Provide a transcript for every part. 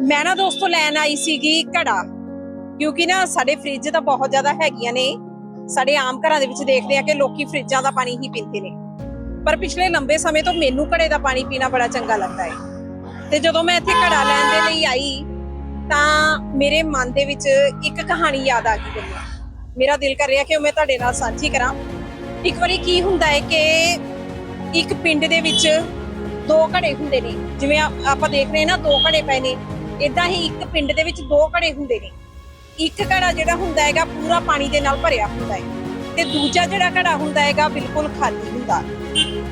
ਮੈਂ ਨਾ ਦੋਸਤੋ ਲੈਣ ਆਈ ਸੀਗੀ ਘੜਾ, ਕਿਉਂਕਿ ਨਾ ਸਾਡੇ ਫ੍ਰਿਜ ਤਾਂ ਬਹੁਤ ਜ਼ਿਆਦਾ ਹੈਗੀਆਂ ਨੇ। ਸਾਡੇ ਆਮ ਘਰਾਂ ਦੇ ਵਿੱਚ ਦੇਖਦੇ ਆ ਕਿ ਲੋਕੀ ਫ੍ਰਿਜਾਂ ਦਾ ਪਾਣੀ ਹੀ ਪੀਂਦੇ ਨੇ। ਪਰ ਪਿਛਲੇ ਲੰਬੇ ਸਮੇਂ ਤੋਂ ਮੈਨੂੰ ਘੜੇ ਦਾ ਪਾਣੀ ਪੀਣਾ ਬੜਾ ਚੰਗਾ ਲੱਗਦਾ ਹੈ। ਤੇ ਜਦੋਂ ਮੈਂ ਇੱਥੇ ਘੜਾ ਲੈਣ ਦੇ ਲਈ ਆਈ, ਤਾਂ ਮੇਰੇ ਮਨ ਦੇ ਵਿੱਚ ਇੱਕ ਕਹਾਣੀ ਯਾਦ ਆ ਗਈ ਮੈਨੂੰ। ਮੇਰਾ ਦਿਲ ਕਰ ਰਿਹਾ ਕਿ ਉਹ ਮੈਂ ਤੁਹਾਡੇ ਨਾਲ ਸਾਂਝੀ ਕਰਾਂ। ਇੱਕ ਵਾਰੀ ਕੀ ਹੁੰਦਾ ਹੈ ਕਿ ਇੱਕ ਪਿੰਡ ਦੇ ਵਿੱਚ ਦੋ ਘੜੇ ਹੁੰਦੇ ਨੇ। ਜਿਵੇਂ ਆਪਾਂ ਦੇਖ ਰਹੇ ਨਾ, ਦੋ ਘੜੇ ਪਏ ਨੇ। ਇਦਾਂ ਹੀ ਇੱਕ ਪਿੰਡ ਦੇ ਵਿੱਚ ਦੋ ਘੜੇ ਹੁੰਦੇ ਨੇ। ਇੱਕ ਘੜਾ ਜਿਹੜਾ ਹੁੰਦਾ ਹੈਗਾ ਪੂਰਾ ਪਾਣੀ ਦੇ ਨਾਲ ਭਰਿਆ ਹੁੰਦਾ ਹੈ ਤੇ ਦੂਜਾ ਜਿਹੜਾ ਘੜਾ ਹੁੰਦਾ ਹੈਗਾ ਬਿਲਕੁਲ ਖਾਲੀ ਹੁੰਦਾ।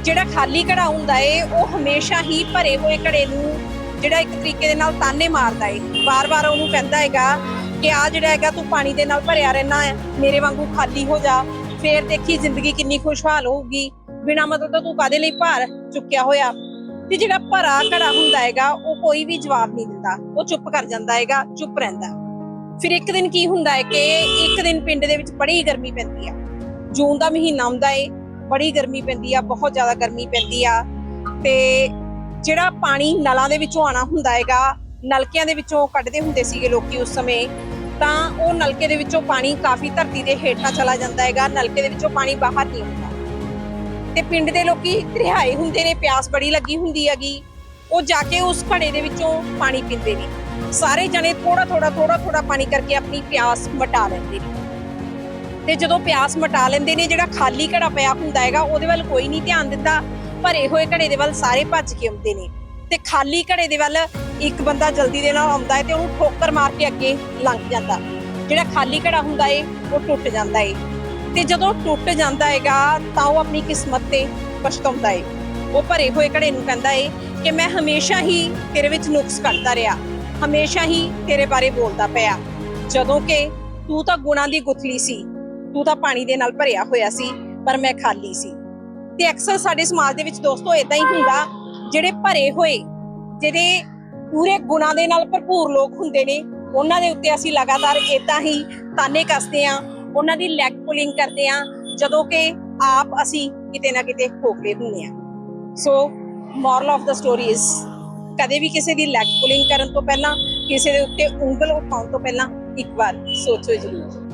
ਜਿਹੜਾ ਖਾਲੀ ਘੜਾ ਹੁੰਦਾ ਹੈ ਉਹ ਹਮੇਸ਼ਾ ਹੀ ਭਰੇ ਹੋਏ ਘੜੇ ਨੂੰ ਜਿਹੜਾ ਇੱਕ ਤਰੀਕੇ ਦੇ ਨਾਲ ਤਾਨੇ ਮਾਰਦਾ ਹੈ ਵਾਰ-ਵਾਰ ਉਹਨੂੰ ਕਹਿੰਦਾ ਹੈਗਾ ਕਿ ਆ ਜਿਹੜਾ ਹੈਗਾ ਤੂੰ ਪਾਣੀ ਦੇ ਨਾਲ ਭਰਿਆ ਰਹਿਣਾ ਹੈ, ਮੇਰੇ ਵਾਂਗੂ ਖਾਲੀ ਹੋ ਜਾ। ਫੇਰ ਦੇਖੀ ਜ਼ਿੰਦਗੀ ਕਿੰਨੀ ਖੁਸ਼ਹਾਲ ਹੋਊਗੀ। ਬਿਨਾ ਮਤਲਬ ਤੋਂ ਤੂੰ ਕਾਦੇ ਲਈ ਭਾਰ ਚੁੱਕਿਆ ਹੋਇਆ? ਤੇ ਜਿਹੜਾ ਭਰਾ ਘੜਾ ਹੁੰਦਾ ਹੈਗਾ ਉਹ ਕੋਈ ਵੀ ਜਵਾਬ ਨਹੀਂ ਦਿੰਦਾ। ਉਹ ਚੁੱਪ ਕਰ ਜਾਂਦਾ ਹੈਗਾ ਚੁੱਪ ਰਹਿੰਦਾ ਫਿਰ ਇੱਕ ਦਿਨ ਕੀ ਹੁੰਦਾ ਹੈ ਕਿ ਇੱਕ ਦਿਨ ਪਿੰਡ ਦੇ ਵਿੱਚ ਬੜੀ ਗਰਮੀ ਪੈਂਦੀ ਆ। ਜੂਨ ਦਾ ਮਹੀਨਾ ਹੁੰਦਾ ਏ ਬੜੀ ਗਰਮੀ ਪੈਂਦੀ ਆ ਬਹੁਤ ਜ਼ਿਆਦਾ ਗਰਮੀ ਪੈਂਦੀ ਆ। ਤੇ ਜਿਹੜਾ ਪਾਣੀ ਨਲਾਂ ਦੇ ਵਿੱਚੋਂ ਆਣਾ ਹੁੰਦਾ ਹੈਗਾ ਨਲਕਿਆਂ ਦੇ ਵਿੱਚੋਂ ਕੱਢਦੇ ਹੁੰਦੇ ਸੀਗੇ ਲੋਕੀ ਉਸ ਸਮੇਂ ਤਾਂ ਉਹ ਨਲਕੇ ਦੇ ਵਿੱਚੋਂ ਪਾਣੀ ਕਾਫੀ ਧਰਤੀ ਦੇ ਹੇਠਾਂ ਚਲਾ ਜਾਂਦਾ ਹੈਗਾ ਨਲਕੇ ਦੇ ਵਿੱਚੋਂ ਪਾਣੀ ਬਾਹਰ ਨਹੀਂ ਆਉਂਦਾ। ਤੇ ਪਿੰਡ ਦੇ ਲੋਕੀ ਰਿਹਾਏ ਹੁੰਦੇ ਨੇ, ਪਿਆਸ ਬੜੀ ਲੱਗੀ ਹੁੰਦੀ ਹੈਗੀ। ਉਹ ਜਾ ਕੇ ਉਸ ਘੜੇ ਦੇ ਵਿੱਚੋਂ ਪਾਣੀ ਪੀਂਦੇ ਨੇ। ਸਾਰੇ ਜਣੇ ਥੋੜਾ ਥੋੜਾ ਥੋੜਾ ਥੋੜਾ ਪਾਣੀ ਕਰਕੇ ਆਪਣੀ ਪਿਆਸ ਮਿਟਾ ਲੈਂਦੇ ਨੇ। ਤੇ ਜਦੋਂ ਪਿਆਸ ਮਿਟਾ ਲੈਂਦੇ ਨੇ, ਜਿਹੜਾ ਖਾਲੀ ਘੜਾ ਪਿਆ ਹੁੰਦਾ ਹੈਗਾ, ਉਹਦੇ ਵੱਲ ਕੋਈ ਨਹੀਂ ਧਿਆਨ ਦਿੰਦਾ ਭਰੇ ਹੋਏ ਘੜੇ ਦੇ ਵੱਲ ਸਾਰੇ ਭੱਜ ਕੇ ਆਉਂਦੇ ਨੇ। ਤੇ ਖਾਲੀ ਘੜੇ ਦੇ ਵੱਲ ਇੱਕ ਬੰਦਾ ਜਲਦੀ ਦੇ ਨਾਲ ਆਉਂਦਾ ਹੈ ਤੇ ਉਹਨੂੰ ਠੋਕਰ ਮਾਰ ਕੇ ਅੱਗੇ ਲੰਘ ਜਾਂਦਾ। ਜਿਹੜਾ ਖਾਲੀ ਘੜਾ ਹੁੰਦਾ ਏ, ਉਹ ਟੁੱਟ ਜਾਂਦਾ ਏ। ਤੇ ਜਦੋਂ ਟੁੱਟ ਜਾਂਦਾ ਹੈਗਾ, ਤਾਂ ਉਹ ਆਪਣੀ ਕਿਸਮਤ ਤੇ ਪਛਤਾਉਂਦਾ ਏ। ਉਹ ਭਰੇ ਹੋਏ ਘੜੇ ਨੂੰ ਕਹਿੰਦਾ ਏ ਕਿ ਮੈਂ ਹਮੇਸ਼ਾ ਹੀ ਤੇਰੇ ਵਿੱਚ ਨੁਕਸ ਕੱਢਦਾ ਰਿਹਾ। ਹਮੇਸ਼ਾ ਹੀ ਤੇਰੇ ਬਾਰੇ ਬੋਲਦਾ ਪਿਆ। ਜਦੋਂ ਕਿ ਤੂੰ ਤਾਂ ਗੁਣਾਂ ਦੀ ਗੁਥਲੀ ਸੀ। ਤੂੰ ਤਾਂ ਪਾਣੀ ਦੇ ਨਾਲ ਭਰਿਆ ਹੋਇਆ ਸੀ, ਪਰ ਮੈਂ ਖਾਲੀ ਸੀ। ਤੇ ਅਕਸਰ ਸਾਡੇ ਸਮਾਜ ਦੇ ਵਿੱਚ ਦੋਸਤੋ ਇਦਾਂ ਹੀ ਹੁੰਦਾ, ਜਿਹੜੇ ਭਰੇ ਹੋਏ ਜਿਹੜੇ ਪੂਰੇ ਗੁਣਾਂ ਦੇ ਨਾਲ ਭਰਪੂਰ ਲੋਕ ਹੁੰਦੇ ਨੇ, ਉਹਨਾਂ ਦੇ ਉੱਤੇ ਅਸੀਂ ਲਗਾਤਾਰ ਇਦਾਂ ਹੀ ਤਾਨੇ ਕੱਸਦੇ ਆ ਉਹਨਾਂ ਦੀ ਲੈਗ ਪੁਲਿੰਗ ਕਰਦੇ ਆ ਜਦੋਂ ਕਿ ਆਪ ਅਸੀਂ ਕਿਤੇ ਨਾ ਕਿਤੇ ਖੋਖਲੇ ਹੁੰਦੇ ਆ so moral of the story is ਕਦੇ ਵੀ ਕਿਸੇ ਦੀ ਲੈਗ ਪੁਲਿੰਗ ਕਰਨ ਤੋਂ ਪਹਿਲਾਂ, ਕਿਸੇ ਦੇ ਉੱਤੇ ਉਂਗਲ ਉਠਾਉਣ ਤੋਂ ਪਹਿਲਾਂ ਇੱਕ ਵਾਰ ਸੋਚੋ ਜ਼ਰੂਰ।